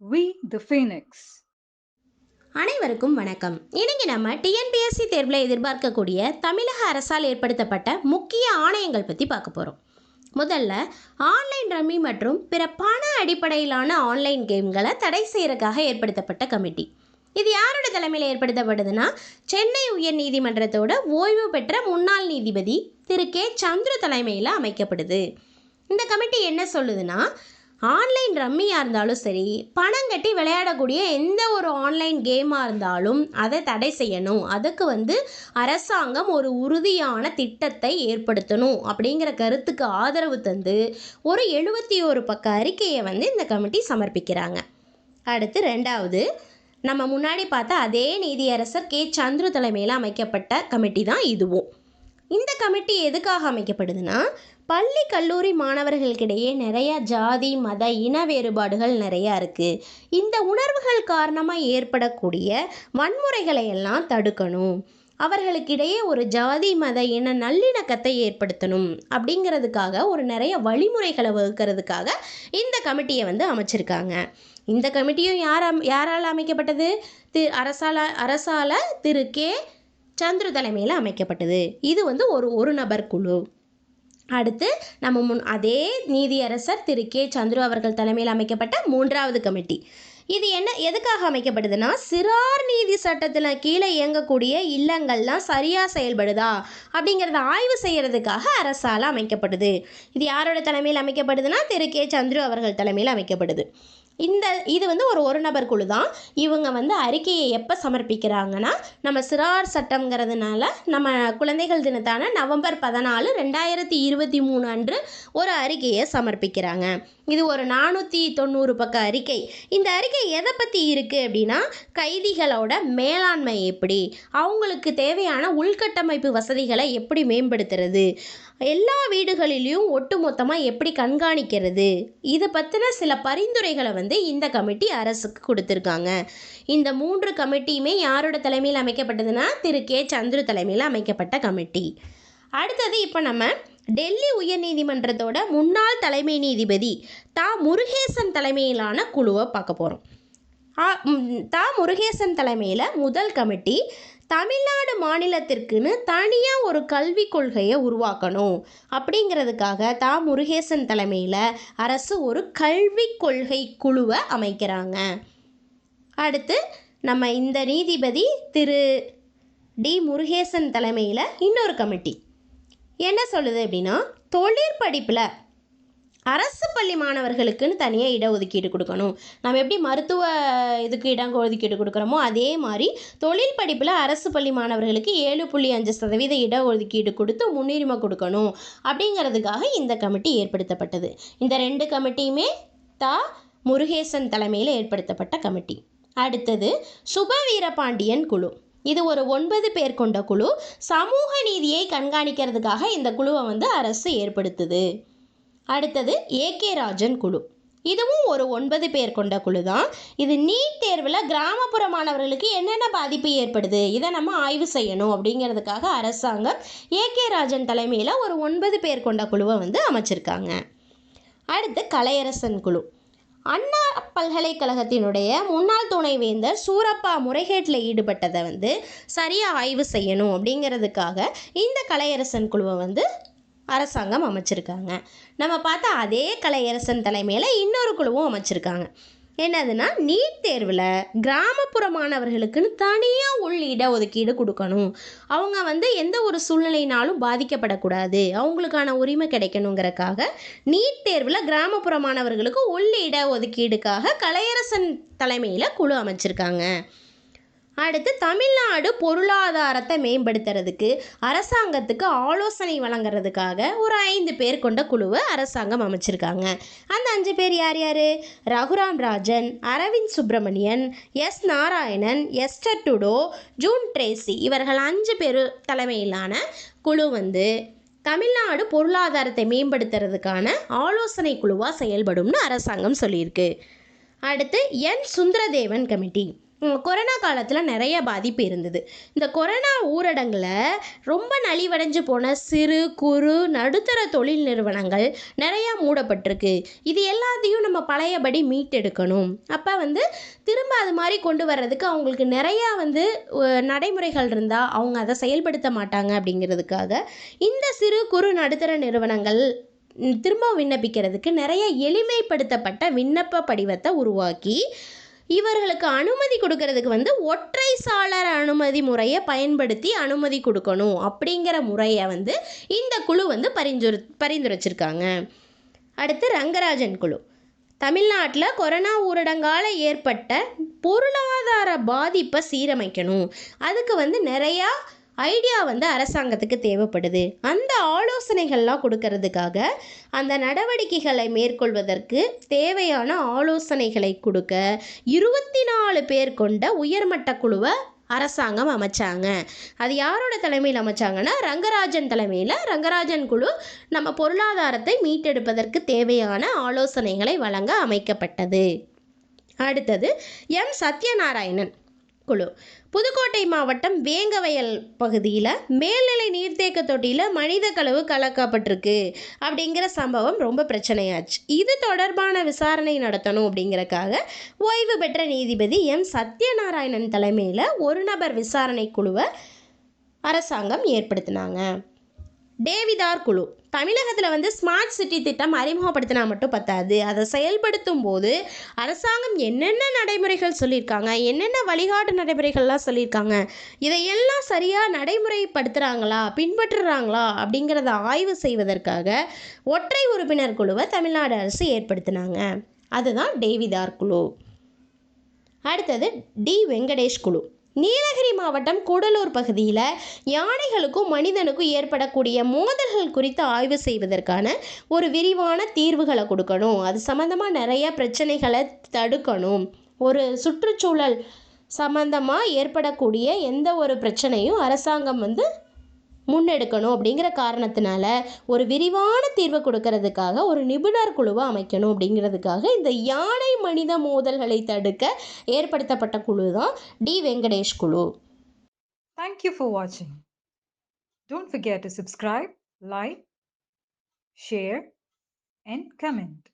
We the Phoenix அனைவருக்கும் வணக்கம். இன்னைக்கு நம்ம டிஎன்பிஎஸ்சி தேர்வில் எதிர்பார்க்கக்கூடிய தமிழக அரசால் ஏற்படுத்தப்பட்ட முக்கிய ஆணையங்கள் பற்றி பார்க்க போகிறோம் முதல்ல ஆன்லைன் ரம்மி மற்றும் பிற பண அடிப்படையிலான ஆன்லைன் கேம்களை தடை செய்யறதுக்காக ஏற்படுத்தப்பட்ட கமிட்டி. இது யாரோட தலைமையில் ஏற்படுத்தப்படுதுன்னா சென்னை உயர் நீதிமன்றத்தோட ஓய்வு பெற்ற முன்னாள் நீதிபதி திரு கே சந்துரு தலைமையில் அமைக்கப்படுது. இந்த கமிட்டி என்ன சொல்லுதுன்னா ஆன்லைன் ரம்மியாக இருந்தாலும் சரி பணம் கட்டி விளையாடக்கூடிய எந்த ஒரு ஆன்லைன் கேமாக இருந்தாலும் அதை தடை செய்யணும். அதுக்கு வந்து அரசாங்கம் ஒரு உறுதியான திட்டத்தை ஏற்படுத்தணும் அப்படிங்கிற கருத்துக்கு ஆதரவு தந்து ஒரு எழுபத்தி ஒரு பக்க அறிக்கையை வந்து இந்த கமிட்டி சமர்ப்பிக்கிறாங்க. அடுத்து ரெண்டாவது நம்ம முன்னாடி பார்த்த அதே நீதியரசர் கே. சந்துரு தலைமையில் அமைக்கப்பட்ட கமிட்டி தான் இதுவும். இந்த கமிட்டி எதுக்காக அமைக்கப்படுதுன்னா பள்ளி கல்லூரி மாணவர்களுக்கிடையே நிறைய ஜாதி மத இன வேறுபாடுகள் நிறையா இருக்குது இந்த உணர்வுகள் காரணமாக ஏற்படக்கூடிய வன்முறைகளை எல்லாம் தடுக்கணும். அவர்களுக்கிடையே ஒரு ஜாதி மத இன நல்லிணக்கத்தை ஏற்படுத்தணும் அப்படிங்கிறதுக்காக ஒரு நிறைய வழிமுறைகளை வகுக்கிறதுக்காக இந்த கமிட்டியை வந்து அமைச்சிருக்காங்க. இந்த கமிட்டியும் யார் யாரால் அமைக்கப்பட்டது? திரு அரசால அரசால திரு கே. சந்துரு தலைமையில் அமைக்கப்பட்டது. இது வந்து ஒரு ஒரு நபர் குழு. அடுத்து நம்ம முன் அதே நீதியரசர் திரு கே. சந்துரு அவர்கள் தலைமையில் அமைக்கப்பட்ட மூன்றாவது கமிட்டி. இது என்ன எதுக்காக அமைக்கப்படுதுன்னா சிறார் நீதி சட்டத்தில் கீழே இயங்கக்கூடிய இல்லங்கள்லாம் சரியாக செயல்படுதா அப்படிங்கிறத ஆய்வு செய்கிறதுக்காக அரசால் அமைக்கப்படுது. இது யாரோட தலைமையில் அமைக்கப்படுதுன்னா திரு கே. சந்துரு அவர்கள் தலைமையில் அமைக்கப்படுது. இந்த இது வந்து ஒரு ஒரு நபர் குழு தான். இவங்க வந்து அறிக்கையை எப்போ சமர்ப்பிக்கிறாங்கன்னா நம்ம சிறார் சட்டம்ங்கிறதுனால நம்ம குழந்தைகள் தினத்தான நவம்பர் பதினாலு ரெண்டாயிரத்தி இருபத்தி மூணு அன்று ஒரு அறிக்கையை சமர்ப்பிக்கிறாங்க. இது ஒரு நானூற்றி தொண்ணூறு பக்க அறிக்கை. இந்த அறிக்கை எதை பற்றி இருக்குது அப்படின்னா கைதிகளோட மேலாண்மை எப்படி அவங்களுக்கு தேவையான உள்கட்டமைப்பு வசதிகளை எப்படி மேம்படுத்துறது எல்லா வீடுகளிலையும் ஒட்டுமொத்தமாக எப்படி கண்காணிக்கிறது இதை பற்றின சில பரிந்துரைகளை வந்து வந்து இந்த கமிட்டி அரசுக்கு கொடுத்துருக்காங்க. இந்த மூன்று கமிட்டியுமே யாரோட தலைமையில் அமைக்கப்பட்டதுன்னா திரு. கே. சந்துரு தலைமையில் அமைக்கப்பட்ட கமிட்டி. அடுத்தது இப்போ நம்ம டெல்லி உயர்நீதிமன்றத்தோட முன்னாள் தலைமை நீதிபதி தா. முருகேசன் தலைமையிலான குழுவை பார்க்க போகிறோம் தா. முருகேசன் தலைமையில் முதல் கமிட்டி தமிழ்நாடு மாநிலத்திற்குன்னு தனியாக ஒரு கல்விக் கொள்கையை உருவாக்கணும். அப்படிங்கிறதுக்காக தா. முருகேசன் தலைமையில் அரசு ஒரு கல்விக் கொள்கை குழுவை அமைக்கிறாங்க. அடுத்து நம்ம இந்த நீதிபதி திரு. டி. முருகேசன் தலைமையில் இன்னொரு கமிட்டி. என்ன சொல்லுது அப்படின்னா தொழிற்படிப்பில் அரசு பள்ளி மாணவர்களுக்குன்னு தனியாக இடஒதுக்கீடு கொடுக்கணும். நம்ம எப்படி மருத்துவ இதுக்கு இடம் ஒதுக்கீடு கொடுக்குறோமோ அதே மாதிரி தொழில் படிப்பில் அரசு பள்ளி மாணவர்களுக்கு ஏழு புள்ளி அஞ்சு சதவீத இடஒதுக்கீடு கொடுத்து முன்னுரிமை கொடுக்கணும் அப்படிங்கிறதுக்காக இந்த கமிட்டி ஏற்படுத்தப்பட்டது. இந்த ரெண்டு கமிட்டியுமே தா. முருகேசன் தலைமையில் ஏற்படுத்தப்பட்ட கமிட்டி. அடுத்தது சுப வீரபாண்டியன் குழு. இது ஒரு ஒன்பது பேர் கொண்ட குழு. சமூக நீதியை கண்காணிக்கிறதுக்காக இந்த குழுவை வந்து அரசு ஏற்படுத்துது. அடுத்தது ஏகே ராஜன் குழு. இதுவும் ஒரு ஒன்பது பேர் கொண்ட குழு தான் இது நீட் தேர்வில் கிராமப்புற மாணவர்களுக்கு என்னென்ன பாதிப்பு ஏற்படுது? இதை நம்ம ஆய்வு செய்யணும் அப்படிங்கிறதுக்காக அரசாங்கம் ஏகே ராஜன் தலைமையில் ஒரு ஒன்பது பேர் கொண்ட குழுவை வந்து அமைச்சிருக்காங்க. அடுத்து கலையரசன் குழு. அண்ணா பல்கலைக்கழகத்தினுடைய முன்னாள் துணைவேந்தர் சூரப்பா முறைகேட்டில் ஈடுபட்டதை வந்து சரியாக ஆய்வு செய்யணும் அப்படிங்கிறதுக்காக இந்த கலையரசன் குழுவை வந்து அரசாங்கம் அமைச்சிருக்காங்க. நம்ம பார்த்தா அதே கலையரசன் தலைமையில் இன்னொரு குழுவும் அமைச்சிருக்காங்க. என்னதுன்னா நீட் தேர்வில் கிராமப்புற மாணவர்களுக்குன்னு தனியாக உள் இடஒதுக்கீடு கொடுக்கணும். அவங்க வந்து எந்த ஒரு சூழ்நிலையினாலும் பாதிக்கப்படக்கூடாது. அவங்களுக்கான உரிமை கிடைக்கணுங்கிறக்காக நீட் தேர்வில் கிராமப்புற மாணவர்களுக்கு உள் இடஒதுக்கீடுக்காக கலையரசன் தலைமையில் குழு அமைச்சிருக்காங்க. அடுத்து தமிழ்நாடு பொருளாதாரத்தை மேம்படுத்துறதுக்கு அரசாங்கத்துக்கு ஆலோசனை வழங்குறதுக்காக ஒரு ஐந்து பேர் கொண்ட குழுவை அரசாங்கம் அமைச்சிருக்காங்க. அந்த அஞ்சு பேர் யார் யார்? ரகுராம் ராஜன் அரவிந்த் சுப்பிரமணியன் எஸ் நாராயணன் எஸ்டர் டுடோ ஜூன் ட்ரேசி இவர்கள் அஞ்சு பேர் தலைமையிலான குழு வந்து தமிழ்நாடு பொருளாதாரத்தை மேம்படுத்துறதுக்கான ஆலோசனை குழுவாக செயல்படும்னு அரசாங்கம் சொல்லியிருக்கு. அடுத்து என் சுந்தரதேவன் கமிட்டி. கொரோனா காலத்தில் நிறைய பாதிப்பு இருந்தது. இந்த கொரோனா ஊரடங்கில் ரொம்ப நலிவடைஞ்சு போன சிறு குறு நடுத்தர தொழில் நிறுவனங்கள் நிறையா மூடப்பட்டிருக்கு. இது எல்லாத்தையும் நம்ம பழையபடி மீட்டெடுக்கணும். அப்போ வந்து திரும்ப அது மாதிரி கொண்டு வர்றதுக்கு அவங்களுக்கு நிறையா வந்து நடைமுறைகள் இருந்தால் அவங்க அதை செயல்படுத்த மாட்டாங்க அப்படிங்கிறதுக்காக இந்த சிறு குறு நடுத்தர நிறுவனங்கள் திரும்ப விண்ணப்பிக்கிறதுக்கு நிறைய எளிமைப்படுத்தப்பட்ட விண்ணப்ப படிவத்தை உருவாக்கி இவர்களுக்கு அனுமதி கொடுக்கறதுக்கு வந்து ஒற்றை சாளர அனுமதி முறையை பயன்படுத்தி அனுமதி கொடுக்கணும் அப்படிங்கிற முறையை வந்து இந்த குழு வந்து பரிந்துரை பரிந்துரைச்சிருக்காங்க. அடுத்து ரங்கராஜன் குழு. தமிழ்நாட்டில் கொரோனா ஊரடங்கால் ஏற்பட்ட பொருளாதார பாதிப்பை சீரமைக்கணும். அதுக்கு வந்து நிறையா ஐடியா வந்து அரசாங்கத்துக்கு தேவைப்படுது. அந்த ஆலோசனைகள்லாம் கொடுக்கறதுக்காக அந்த நடவடிக்கைகளை மேற்கொள்வதற்கு தேவையான ஆலோசனைகளை கொடுக்க இருபத்தி நாலு பேர் கொண்ட உயர்மட்ட குழுவை அரசாங்கம் அமைச்சாங்க. அது யாரோட தலைமையில் அமைச்சாங்கன்னா ரங்கராஜன் தலைமையில் ரங்கராஜன் குழு நம்ம பொருளாதாரத்தை மீட்டெடுப்பதற்கு தேவையான ஆலோசனைகளை வழங்க அமைக்கப்பட்டது. அடுத்தது எம். சத்யநாராயணன் குழு. புதுக்கோட்டை மாவட்டம் வேங்கவயல் பகுதியில் மேல்நிலை நீர்த்தேக்க தொட்டியில் மனித கழிவு கலக்கப்பட்டிருக்கு. அப்படிங்கிற சம்பவம் ரொம்ப பிரச்சனையாச்சு. இது தொடர்பான விசாரணை நடத்தணும் அப்படிங்கிறக்காக ஓய்வு பெற்ற நீதிபதி எம். சத்யநாராயணன் தலைமையில் ஒரு நபர் விசாரணை குழுவை அரசாங்கம் ஏற்படுத்தினாங்க. டேவிதார் குழு. தமிழகத்தில் வந்து ஸ்மார்ட் சிட்டி திட்டம் அறிமுகப்படுத்தினா மட்டும் பத்தாது. அதை செயல்படுத்தும் போது அரசாங்கம் என்னென்ன நடைமுறைகள் சொல்லியிருக்காங்க என்னென்ன வழிகாட்டு நடைமுறைகள்லாம் சொல்லியிருக்காங்க இதையெல்லாம் சரியாக நடைமுறைப்படுத்துகிறாங்களா பின்பற்றுறாங்களா அப்படிங்கிறத ஆய்வு செய்வதற்காக ஒற்றை உறுப்பினர் குழுவை தமிழ்நாடு அரசு ஏற்படுத்தினாங்க. அதுதான் டேவிதார் குழு. அடுத்தது டி வெங்கடேஷ் குழு. நீலகிரி மாவட்டம் கூடலூர் பகுதியில் யானைகளுக்கும் மனிதனுக்கும் ஏற்படக்கூடிய மோதல்கள் குறித்து ஆய்வு செய்வதற்கான ஒரு விரிவான தீர்வுகளை கொடுக்கணும். அது சம்மந்தமாக நிறைய பிரச்சனைகளை தடுக்கணும். ஒரு சுற்றுச்சூழல் சம்பந்தமாக ஏற்படக்கூடிய எந்த ஒரு பிரச்சனையும் அரசாங்கம் வந்து முன்னெடுக்கணும் அப்படிங்கிற காரணத்தினால ஒரு விரிவான தீர்வு கொடுக்கறதுக்காக ஒரு நிபுணர் குழுவை அமைக்கணும் அப்படிங்கிறதுக்காக இந்த யானை மனித மோதல்களை தடுக்க ஏற்படுத்தப்பட்ட குழு தான் டி வெங்கடேஷ் குழு Thank you for don't Don't to subscribe like share and comment.